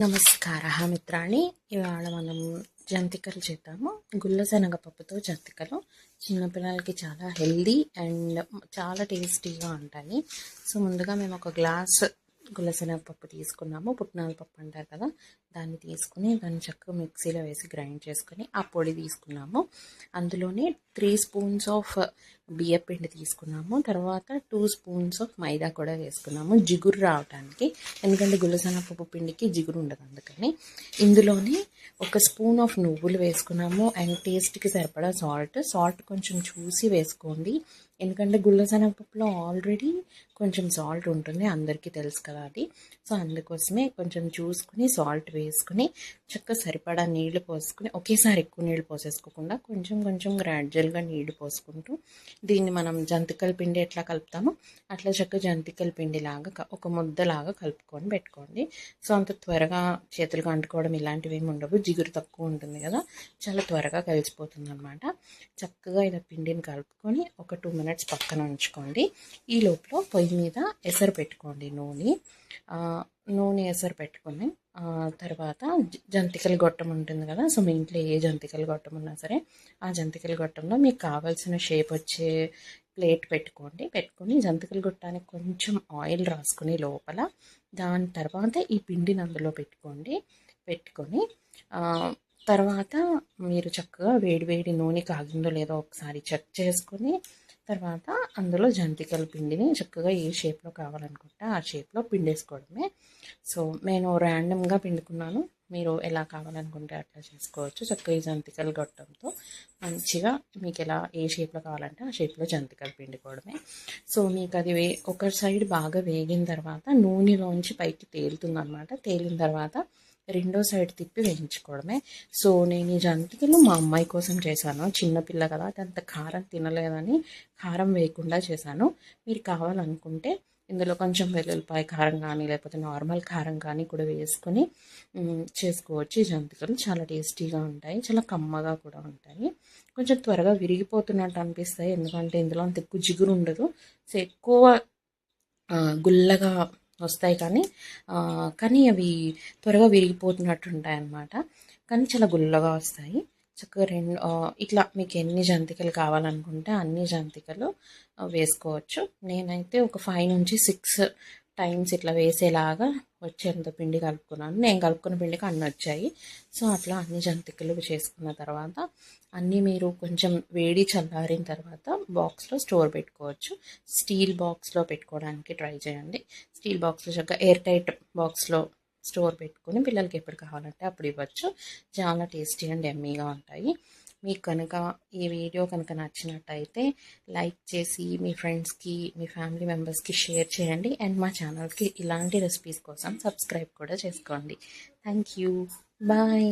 నమస్కార మిత్రాణి. ఇవాళ మనం జంతికలు చేద్దాము. గుల్ల శనగపప్పుతో జంతికలు. చిన్నపిల్లలకి చాలా హెల్దీ అండ్ చాలా టేస్టీగా ఉంటాయి. సో ముందుగా మేము ఒక గ్లాస్ గులసెనగపప్పు తీసుకున్నాము పుట్నాల పప్పు అంటారు కదా దాన్ని తీసుకుని దాన్ని చక్కగా మిక్సీలో వేసి గ్రైండ్ చేసుకుని ఆ పొడి తీసుకున్నాము. అందులోనే త్రీ స్పూన్స్ ఆఫ్ బియ్య పిండి తీసుకున్నాము. తర్వాత టూ స్పూన్స్ ఆఫ్ మైదా కూడా వేసుకున్నాము జిగురు రావడానికి ఎందుకంటే గులసెనగపప్పు పిండికి జిగురు ఉండదు అందుకని. ఇందులోనే ఒక స్పూన్ ఆఫ్ నువ్వులు వేసుకున్నాము. అండ్ టేస్ట్కి సరిపడా సాల్ట్ సాల్ట్ కొంచెం చూసి వేసుకోండి. ఎందుకంటే గుల్లసనపప్పులో ఆల్రెడీ కొంచెం సాల్ట్ ఉంటుంది అందరికీ తెలుసు కదా అది. సో అందుకోసమే కొంచెం చూసుకుని సాల్ట్ వేసుకుని చక్కగా సరిపడా నీళ్ళు పోసుకుని ఒకేసారి ఎక్కువ నీళ్ళు పోసేసుకోకుండా కొంచెం కొంచెం గ్రాడ్యువల్గా నీళ్ళు పోసుకుంటూ దీన్ని మనం జంతికల పిండి ఎట్లా కలుపుతామో అట్లా చక్కగా జంతికల పిండిలాగా ఒక ముద్దలాగా కలుపుకొని పెట్టుకోండి. సో అంత త్వరగా చేతులు అంటుకోవడం ఇలాంటివి ఏమి ఉండవు. జిగురు తక్కువ ఉంటుంది కదా చాలా త్వరగా కలిసిపోతుంది అనమాట చక్కగా ఇలా పిండిని కలుపుకొని ఒక టూ మినిట్స్ పక్కన ఉంచుకోండి. ఈ లోపల పొయ్యి మీద ఎసరు పెట్టుకోండి నూనె. నూనె ఎసరు పెట్టుకొని తర్వాత జంతికల గొట్టం ఉంటుంది కదా సో మీ ఇంట్లో ఏ జంతికల గొట్టం ఉన్నా సరే ఆ జంతికల గొట్టంలో మీకు కావాల్సిన షేప్ వచ్చే ప్లేట్ పెట్టుకోండి. పెట్టుకొని జంతికలు గొట్టానికి కొంచెం ఆయిల్ రాసుకుని లోపల దాని తర్వాత ఈ పిండిని అందులో పెట్టుకోండి. పెట్టుకొని తర్వాత మీరు చక్కగా వేడి వేడి నూనె కాగిందో లేదో ఒకసారి చెక్ చేసుకొని తర్వాత అందులో జంతికల పిండిని చక్కగా ఏ షేప్లో కావాలనుకుంటే ఆ షేప్లో పిండేసుకోవడమే. సో నేను ర్యాండమ్గా పిండుకున్నాను. మీరు ఎలా కావాలనుకుంటే అట్లా చేసుకోవచ్చు. చక్కగా ఈ జంతికలు గొట్టంతో మంచిగా మీకు ఎలా ఏ షేప్లో కావాలంటే ఆ షేప్లో జంతికలు పిండుకోవడమే. సో మీకు అది వే ఒక సైడ్ బాగా వేగిన తర్వాత నూనెలోంచి పైకి తేలుతుంది అనమాట తేలిన తర్వాత రెండో సైడ్ తిప్పి వేయించుకోవడమే. సో నేను ఈ జంతికలు మా అమ్మాయి కోసం చేశాను. చిన్నపిల్ల కదా అంత కారం తినలేదని కారం వేయకుండా చేశాను. మీరు కావాలనుకుంటే ఇందులో కొంచెం వెల్లుల్లిపాయ కారం కానీ లేకపోతే నార్మల్ కారం కానీ కూడా వేసుకొని చేసుకోవచ్చు. ఈ జంతికలు చాలా టేస్టీగా ఉంటాయి చాలా కమ్మగా కూడా ఉంటాయి. కొంచెం త్వరగా విరిగిపోతున్నట్టు అనిపిస్తాయి. ఎందుకంటే ఇందులో అంత ఎక్కువ జిగురు ఉండదు. సో ఎక్కువ గుల్లగా వస్తాయి కానీ కానీ అవి త్వరగా విరిగిపోతున్నట్టు ఉంటాయి అన్నమాట కానీ చాలా గుల్లగా వస్తాయి. చక్కగా రెండు ఇట్లా మీకు ఎన్ని జంతికలు కావాలనుకుంటే అన్ని జంతికలు వేసుకోవచ్చు. నేనైతే ఒక ఫైవ్ నుంచి సిక్స్ టైమ్స్ ఇట్లా వేసేలాగా వచ్చేంత పిండి కలుపుకున్నాను. నేను కలుపుకున్న పిండికి అన్నీ వచ్చాయి. సో అట్లా అన్ని జంతికలు చేసుకున్న తర్వాత అన్నీ మీరు కొంచెం వేడి చల్లారిన తర్వాత బాక్స్లో స్టోర్ పెట్టుకోవచ్చు. స్టీల్ బాక్స్లో పెట్టుకోవడానికి ట్రై చేయండి. స్టీల్ బాక్స్లో చక్కగా ఎయిర్ టైట్ బాక్స్లో స్టోర్ పెట్టుకుని పిల్లలకి ఎప్పుడు కావాలంటే అప్పుడు ఇవ్వచ్చు. చాలా టేస్టీ అండ్ ఎమ్మీగా ఉంటాయి. మీకు కనుక ఈ వీడియో కనుక నచ్చినట్టయితే లైక్ చేసి మీ ఫ్రెండ్స్కి మీ ఫ్యామిలీ మెంబర్స్కి షేర్ చేయండి. అండ్ మా ఛానల్కి ఇలాంటి రెసిపీస్ కోసం సబ్స్క్రైబ్ కూడా చేసుకోండి. Thank you bye